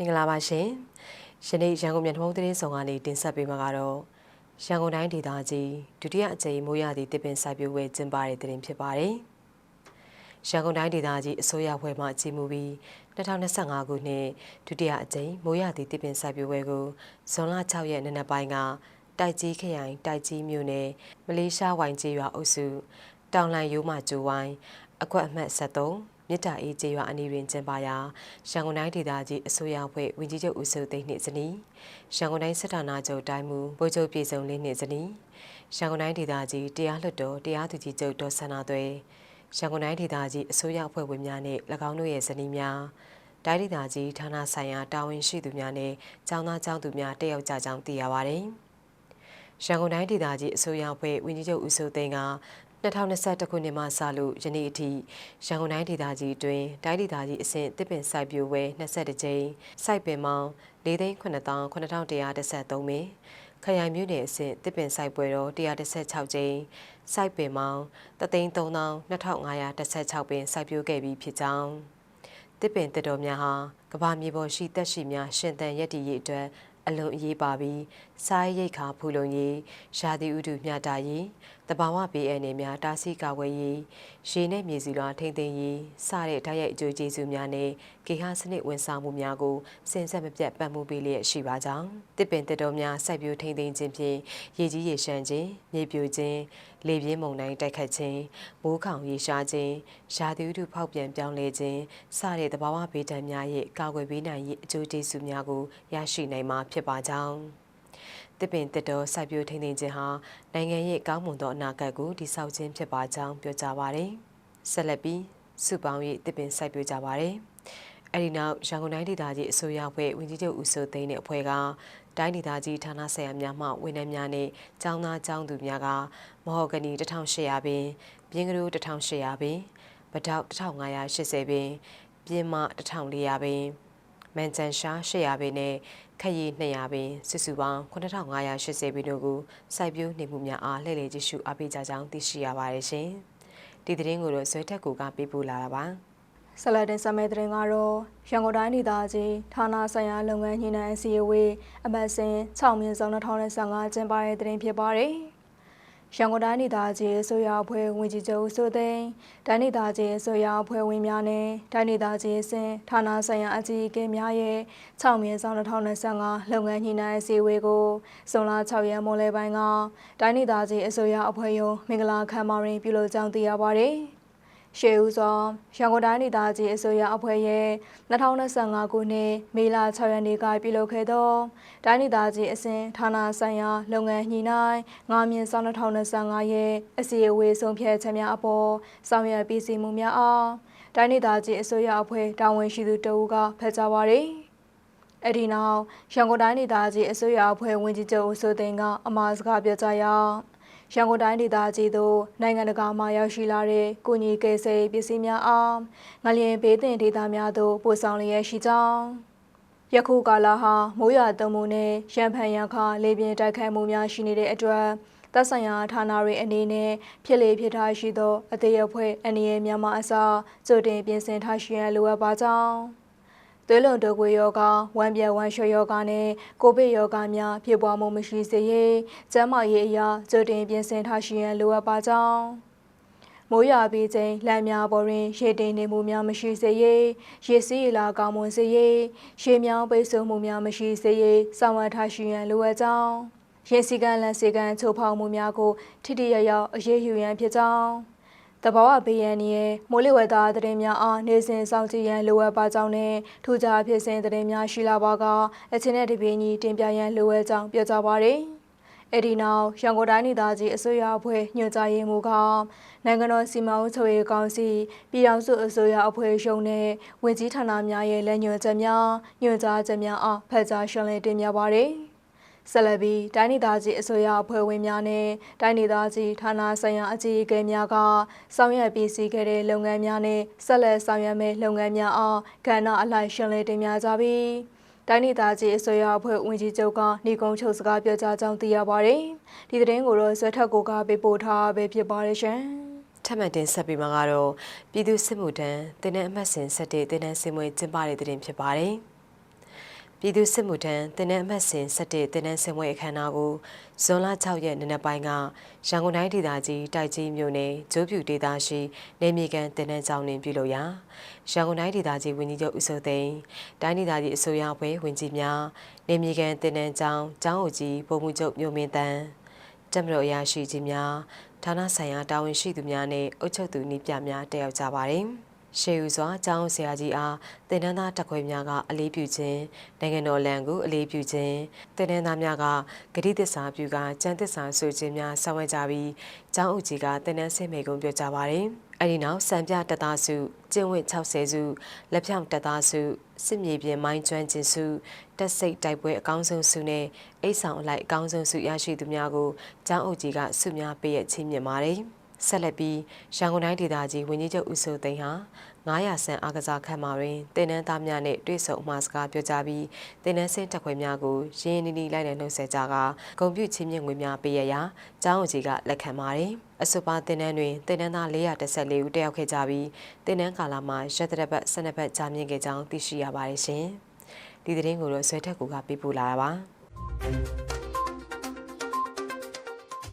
မင်္ဂလာပါရှင်ယနေ့ရန်ကုန်မြို့ထုံးသတင်းဆောင်ကနေတင်ဆက်ပေးမှာကတော့ရန်ကုန်တိုင်းဒေသကြီးဒုတိယအကြိမ်မိုးရသည့်တစ်ပင်စိုက်ပျိုးပွဲကျင်းပတဲ့သတင်းဖြစ်ပါတယ်ရန်ကုန်တိုင်းဒေသကြီးအစိုးရဖွဲ့မှကြီးမှုပြီး2025ခုနှစ်ဒုတိယအကြိမ်မိုးရသည့်တစ်ပင်စိုက်ပျိုးပွဲကိုဇွန်လ6ရက်နေ့နက်ပိုင်းကတိုက်ကြီးခရိုင်တိုက်ကြီးမြို့နယ်မလေးရှားဝိုင်ကျေးရွာအုပ်စုတောင်လန်ရိုးမကျိုးဝိုင်းအကွက်အမှတ်73 မြစ်တာအေးကျေးရွာအနီးတွင်ကျင်းပရာရန်ကုန်တိုင်းဒေသကြီးအစိုးရအဖွဲ့ဝင်ကြီးချုပ်ဦးစိုးသိန်းနှင့်ဇနီးရန်ကုန်တိုင်းစစ်ဌာနချုပ်တိုင်းမူဗိုလ်ချုပ်ပြည်စုံလင်းနှင့်ဇနီးရန်ကုန်တိုင်းဒေသကြီးတရားလွှတ်တော်တရားသူကြီးချုပ်ဒေါ်ဆန္ဒသွဲရန်ကုန်တိုင်းဒေသကြီးအစိုးရအဖွဲ့ဝင်များနှင့်၎င်းတို့ရဲ့ဇနီးများတိုင်းဒေသကြီးဌာနဆိုင်ရာတာဝန်ရှိသူများနဲ့ကျောင်းသားကျောင်းသူများတက်ရောက်ကြကြောင်းသိရပါတယ်။ရန်ကုန်တိုင်းဒေသကြီးအစိုးရအဖွဲ့ဝန်ကြီးချုပ်ဦးစိုးသိန်းက 2021ခုနှစ်မှစလို့ယနေ့အထိရန်ကုန်တိုင်းဒေသကြီးတွင်တိုင်းဒေသကြီးအဆင့်တစ်ပင်စိုက်ပျိုးဝဲ22ကြိမ်စိုက်ပင်မောင်း4,9113ပင်ခရိုင်မြို့နယ်အဆင့်တစ်ပင်စိုက်ပွဲတော်116ကြိမ်စိုက်ပင်မောင်း3,3516ပင်စိုက်ပျိုးခဲ့ပြီးဖြစ်ကြောင်းတစ်ပင်တက်တော်များဟာကဘာမြေပေါ်ရှိတက်ရှိများရှင်သန်ရည်တည်ရေးအတွက်အလွန်အရေးပါပြီးစားရိတ်ခါဖူလုံရေးရာသီဥတုမျှတရေး တဘာဝဘေးအန္တရာယ်များတားဆီးကာကွယ်ရေးရေနဲ့မြေစီလွှာထိန်းသိမ်းရေးစတဲ့ဓာတ်ရိုက်အကျိုးကျေးဇူးများနဲ့ကေဟစနစ်ဝန်ဆောင်မှုများကိုစင်ဆက်မပြတ်ပတ်မှုပေးလျက်ရှိပါကြောင်းတစ်ပင်တက်တော်များစိုက်ပျိုးထိန်းသိမ်းခြင်းဖြင့်ရေကြီးရေရှမ်းခြင်းမြေပြိုခြင်းလေပြင်းမုန်တိုင်းတိုက်ခတ်ခြင်းမိုးခေါင်ရေရှားခြင်းရာသီဥတုဖောက်ပြန်ပြောင်းလဲခြင်းစတဲ့တဘာဝဘေးဒဏ်များရဲ့ကာကွယ်ပေးနိုင်ရေးအကျိုးကျေးဇူးများကိုရရှိနိုင်မှာဖြစ်ပါကြောင်း တစ်ပင်တက်တော်စိုက်ပျိုးထိန်းသိမ်းခြင်းဟာနိုင်ငံရဲ့ကောင်းမွန်သောအနာဂတ်ကိုတည်ဆောက်ခြင်းဖြစ်ပါကြောင်းပြောကြားပါရယ်ဆက်လက်ပြီးစုပေါင်း၍တစ်ပင်စိုက်ပျိုးကြပါရယ်အဲဒီနောက်ရန်ကုန်တိုင်းဒေသကြီးအစိုးရဖွဲ့ဝန်ကြီးချုပ်ဦးစိုးသိန်းတဲ့အဖွဲ့ကတိုင်းဒေသကြီးဌာနဆိုင်ရာများမှဝန်ထမ်းများနဲ့ကျောင်းသားကျောင်းသူများကမဟော်ဂနီ1800ပင်ပြင်းကလေး1800ပင်ဗဒေါက်1580ပင်ပြင်းမ1400ပင်မန်ချန်ရှာ800ပင်နဲ့ ခရီး200ပင်စုစုပေါင်း9580ပင်တို့ကိုစိုက်ပျိုးနေမှုများအားလှည့်လည်ကြည့်ရှုအားပေးကြကြောင်းသိရှိရပါတယ်ရှင်။ဒီသတင်းကိုတော့ဇွဲထက်ကိုကပေးပို့လာတာပါ။ဆလဒင်ဆမဲတဲ့ရင်ကတော့ရန်ကုန်တိုင်းဒေသကြီးဌာနဆိုင်ရာလုပ်ငန်းညှိနှိုင်းအစည်းအဝေးအပတ်စဉ်6မြင်းဆောင်2025ကျင်းပတဲ့တဲ့ရင်ဖြစ်ပါတယ်။ ရန်ကုန်တိုင်းဒေသကြီးအစိုးရအဖွဲ့ဝင်ကြီးချုပ်ဆိုသိန်းတိုင်းဒေသကြီးအစိုးရအဖွဲ့ဝင်များနဲ့တိုင်းဒေသကြီးအဆင့်ဌာနဆိုင်ရာအကြီးအကဲများရဲ့6မြင်းဆောင်2025လုပ်ငန်းညှိနှိုင်းအစည်းအဝေးကိုဇွန်လ6ရက်မိုးလယ်ပိုင်းကတိုင်းဒေသကြီးအစိုးရအဖွဲ့ရုံးမင်္ဂလာခမ်းမတွင်ပြုလုပ်ကြောင်းသိရပါတယ်။ ရှေးဦးစွာရန်ကုန်တိုင်းဒေသကြီးအစိုးရအဖွဲ့ရဲ့2025ခုနှစ်မေလ6ရက်နေ့ကပြုလုပ်ခဲ့သောတိုင်းဒေသကြီးအစဉ်ဌာနဆိုင်ရာလုပ်ငန်းညှိနှိုင်းငါးမြင့်ဆောင်2025ရဲ့အစည်းအဝေးဆုံးဖြတ်ချက်များအပေါ်ဆောင်ရွက်ပြည်စည်းမှုများအားတိုင်းဒေသကြီးအစိုးရအဖွဲ့တာဝန်ရှိသူတဦးကဖတ်ကြားပါရယ်အဲ့ဒီနောက်ရန်ကုန်တိုင်းဒေသကြီးအစိုးရအဖွဲ့ဝင်ကြီးချုပ်ဦးစိုးသိန်းကအမှားစကားပြောကြားရာ ရန်ကုန်တိုင်းဒေသကြီးသို့နိုင်ငံတကာမှရောက်ရှိလာတဲ့ကုညီကယ်ဆယ်ပစ္စည်းများအားငလျင်ဘေးသင့်ဒေသများသို့ပို့ဆောင်လျက်ရှိကြောင်းယခုကာလဟာမိုးရွာသွန်းမှုနဲ့ရံဖန်ရံခါလေပြင်းတိုက်ခတ်မှုများရှိနေတဲ့အတွက်သက်ဆိုင်ရာဌာနတွေအနေနဲ့ဖြစ်လေဖြစ်ထားရှိသောအသေးအဖွဲအနေရများမှအစားကြိုတင်ပြင်ဆင်ထားရှိရန်လိုအပ်ပါကြောင်း သွေးလွန်တုပ်ကွေယောဂဝမ်းပြက်ဝမ်းလျှောယောဂနဲ့ကိုဗစ်ယောဂများဖြစ်ပွားမှုမရှိစေရေးကျန်းမာရေးအရာကြိုတင်ပြင်ဆင်ထားရှိရန်လိုအပ်ပါကြောင်းမိုးရွာပြီးချိန်လမ်းများပေါ်တွင်ရေတင်နေမှုများမရှိစေရေးရေစီးရလာကောင်းမွန်စေရေးရေမြောင်းပိတ်ဆို့မှုများမရှိစေရေးဆောင်ရွက်ထားရှိရန်လိုအပ်ကြောင်းရေစီကံလန်စီကံချိုးဖောက်မှုများကိုထိထိရရောက်အရေးယူရန်ဖြစ်ကြောင်း တဘာဝဘေးရန်ရဲ့မိုးလေဝသသတင်းများအားနေစဉ်စောင့်ကြည့်ရန်လိုအပ်ပါကြောင်းနဲ့ထူးခြားဖြစ်စဉ်သတင်းများရှိလာပါကအချင်းနဲ့တပြေးညီတင်ပြရန်လိုအပ်ကြောင်းပြောကြားပါရယ်။အဲ့ဒီနောက်ရန်ကုန်တိုင်းဒေသကြီးအစိုးရအဖွဲ့ညွှန်ကြားရေးမှူးကနိုင်ငံတော်စီမံအုပ်ချုပ်ရေးကောင်စီပြည်ထောင်စုအစိုးရအဖွဲ့ရုံးနဲ့ဝင်ကြီးဌာနများရဲ့လက်ညွှန်ချက်များညွှန်ကြားချက်များအားဖတ်ကြားရှင်းလင်းတင်ပြပါရယ်။ ဆက်လက်ပြီးတိုင်းဒေသကြီးအစိုးရအဖွဲ့ဝင်များနဲ့တိုင်းဒေသကြီးဌာနဆိုင်ရာအကြီးအကဲများကဆောင်ရွက်ပြီးစီးခဲ့တဲ့လုပ်ငန်းများနဲ့ဆက်လက်ဆောင်ရွက်မယ့်လုပ်ငန်းများအားကဏ္ဍအလိုက်ရှင်းလင်းတင်ပြကြပြီးတိုင်းဒေသကြီးအစိုးရအဖွဲ့ဝင်ကြီးချုပ်ကညီကုန်းချုပ်စကားပြောကြားကြောင်းသိရပါတယ်။ဒီသတင်းကိုတော့ဇွဲထက်ကိုကပေးပို့ထားပဲဖြစ်ပါတယ်ရှင်။ထပ်မံတင်ဆက်ပေးမှာကတော့ပြည်သူစစ်မှုထမ်းတင်းတဲ့အမှတ်စဉ်ဆက်တဲ့တင်းတန်းစင်မွေကျင်းပတဲ့တဲ့တင်ဖြစ်ပါတယ်။ ပြည်သူစစ်မှုထမ်းတင်နန်းအမှတ်စဉ်17တင်နန်းစင်ပွဲအခမ်းအနားကိုဇွန်လ6ရက်နေ့နက်ပိုင်းကရန်ကုန်တိုင်းဒေသကြီးတိုက်ကြီးမြို့နယ်ကျိုးပြူဒေသရှိနေမြေကန်တင်နန်းကျောင်းတွင်ပြုလုပ်ရာရန်ကုန်တိုင်းဒေသကြီးဝန်ကြီးချုပ်ဦးစိုးသိန်းတိုင်းဒေသကြီးအစိုးရအဖွဲ့ဝန်ကြီးများနေမြေကန်တင်နန်းကျောင်းကျောင်းအုပ်ကြီးဗိုလ်မှူးချုပ်မျိုးမင်းတန်းတက်မတော်အရာရှိကြီးများဌာနဆိုင်ရာတာဝန်ရှိသူများနဲ့အုပ်ချုပ်သူနှိပြများတက်ရောက်ကြပါတယ်။ ရှေးဦးစွာကျောင်းဆရာကြီးအားတင်နန်းသားတက်ခွဲများကအလေးပြုခြင်းနိုင်ငံတော်လန်ကိုအလေးပြုခြင်းတင်နန်းသားများကဂတိသစ္စာပြုကကျမ်းသစ္စာဆိုခြင်းများဆောင်ရွက်ကြပြီးကျောင်းအုပ်ကြီးကတင်နန်းဆင်းမေကုံပြောကြပါတယ်။အဲဒီနောက်စံပြတက်သားစုကျင့်ဝတ်60စုလက်ဖြောင့်တက်သားစုစစ်မြေပြင်မိုင်းကျွမ်းခြင်းစုတက်စိတ်တိုက်ပွဲအကောင်းဆုံးစုနဲ့အိတ်ဆောင်အလိုက်အကောင်းဆုံးစုရရှိသူများကိုကျောင်းအုပ်ကြီးကစုများပေးရချင်းမြင်ပါတယ်။ ဆက်လက်ပြီးရန်ကုန်တိုင်းဒေသကြီးဝန်ကြီးချုပ်ဦးစိုးသိန်းဟာ900ဆန်အားကစားခန်းမှာတွင်တင်နန်းသားများနှင့်တွေ့ဆုံအမှားစကားပြောကြားပြီးတင်နန်းစင်းတက်ခွဲများကိုရင်းနှီးနှီးလိုက်လည်နှုတ်ဆက်ကြကဂုံပြုချင်းမြင့်ငွေများပေးရရာကျောင်းကြီးကလက်ခံပါတယ်အဆိုပါတင်နန်းတွင်တင်နန်းသား414ဦးတက်ရောက်ခဲ့ကြပြီးတင်နန်းကာလမှာရက်သက်ပတ်12ပတ်ကြာမြင့်ခဲ့ကြောင်းသိရှိရပါတယ်ရှင်ဒီသတင်းကိုတော့ဆွဲထက်ကူကပေးပို့လာတာပါ